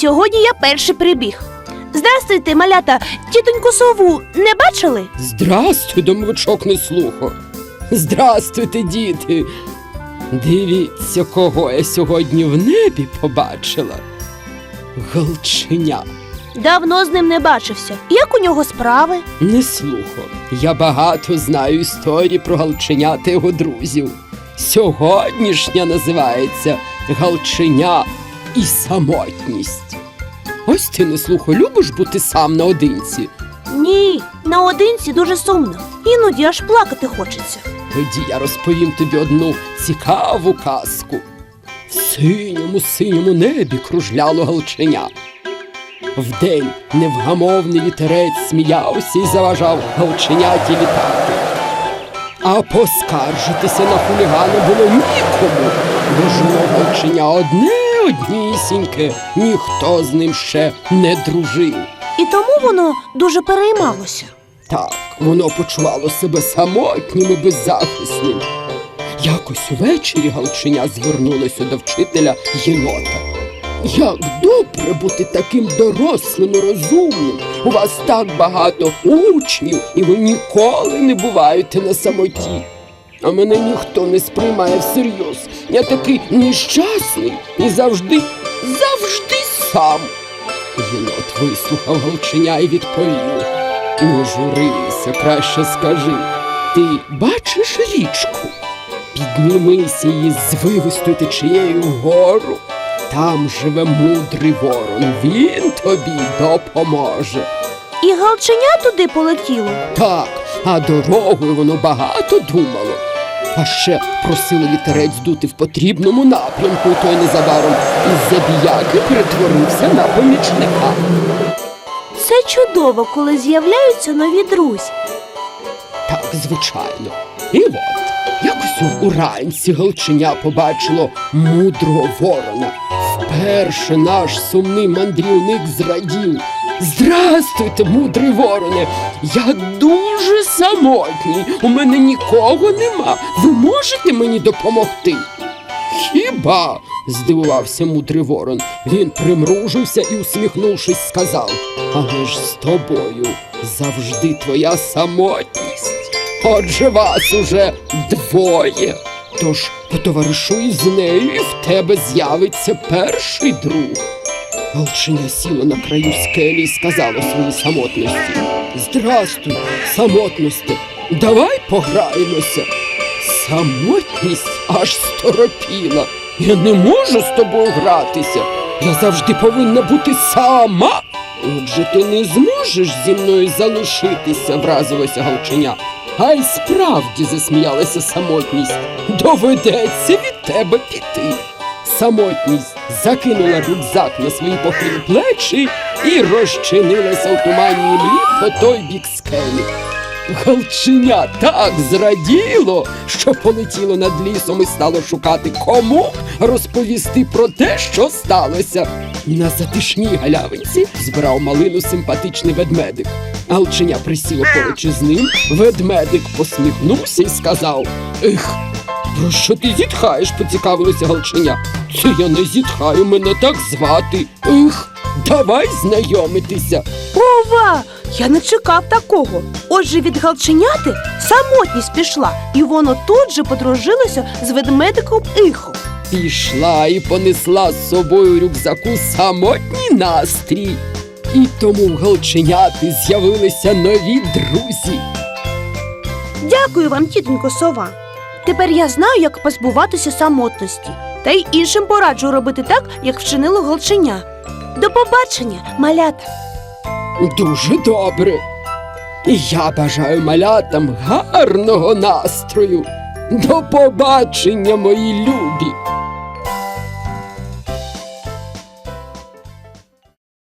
Сьогодні я перший прибіг. Здрастуйте, малята, тітоньку сову не бачили? Здрастуй, домовичок не слухо. Здрастуйте, діти. Дивіться, кого я сьогодні в небі побачила. Галченя. Давно з ним не бачився. Як у нього справи? Не слухо. Я багато знаю історії про галченя та його друзів. Сьогоднішня називається Галченя і самотність. Ось ти не слухо, любиш бути сам наодинці. Ні, наодинці дуже сумно. Іноді аж плакати хочеться. Тоді я розповім тобі одну цікаву казку. В синьому синьому небі кружляло галченя. Вдень невгамовний вітерець сміявся і заважав галченяті літати. А поскаржитися на хулігана було нікому, бо жило галченя одне однісіньке, ніхто з ним ще не дружив. І тому воно дуже переймалося. Так, воно почувало себе самотнім і беззахисним. Якось увечері галченя звернулося до вчителя єнота. Як добре бути таким дорослим і розумним. У вас так багато учнів, і ви ніколи не буваєте на самоті. А мене ніхто не сприймає всерйоз. Я такий нещасний і завжди, завжди сам. Єнот вислухав галченя і відповів. Не журися, краще скажи. Ти бачиш річку? Піднімися її звивистою течією вгору. Там живе мудрий ворон, він тобі допоможе. І галченя туди полетіло. Так, а дорогою воно багато думало. А ще просили вітерець дути в потрібному напрямку, і той незабаром із забіяки перетворився на помічника. Це чудово, коли з'являються нові друзі. Так, звичайно. І от, якось уранці галченя побачило мудрого ворона. Вперше наш сумний мандрівник зрадів. Здрастуйте, мудрий вороне! Я дуже самотній. У мене нікого нема. Ви можете мені допомогти? Хіба? здивувався мудрий ворон. Він примружився і, усміхнувшись, сказав: Але ж з тобою завжди твоя самотність. Отже, вас уже двоє. Тож потоваришуй з нею, і в тебе з'явиться перший друг. Галчиня сіла на краю скелі і сказала своїй самотності. Здрастуй, самотності, давай пограємося. Самотність аж сторопіла. Я не можу з тобою гратися. Я завжди повинна бути сама. Отже, ти не зможеш зі мною залишитися, вразилося галченя. А й справді засміялася самотність. Доведеться від тебе піти. Самотність закинула рюкзак на свої похилі плечі і розчинилася у туманній млі по той бік скелі. Галченя так зраділо, що полетіло над лісом і стало шукати кому розповісти про те, що сталося. На затишній галявинці збирав малину симпатичний ведмедик. Галченя присіло поруч із ним, ведмедик посміхнувся і сказав: Ех, про що ти зітхаєш? поцікавилося галченя. Це я не зітхаю, мене так звати. Ех, давай знайомитися. Ова! Я не чекав такого. Отже, від галченяти самотність пішла, і воно тут же подружилося з ведмедиком Іхом. Пішла і понесла з собою у рюкзаку самотній настрій. І тому в галченяти з'явилися нові друзі. Дякую вам, тітонько сова. Тепер я знаю, як позбуватися самотності, та й іншим пораджу робити так, як вчинило галченя. До побачення, малята! Дуже добре. І я бажаю малятам гарного настрою. До побачення, мої любі!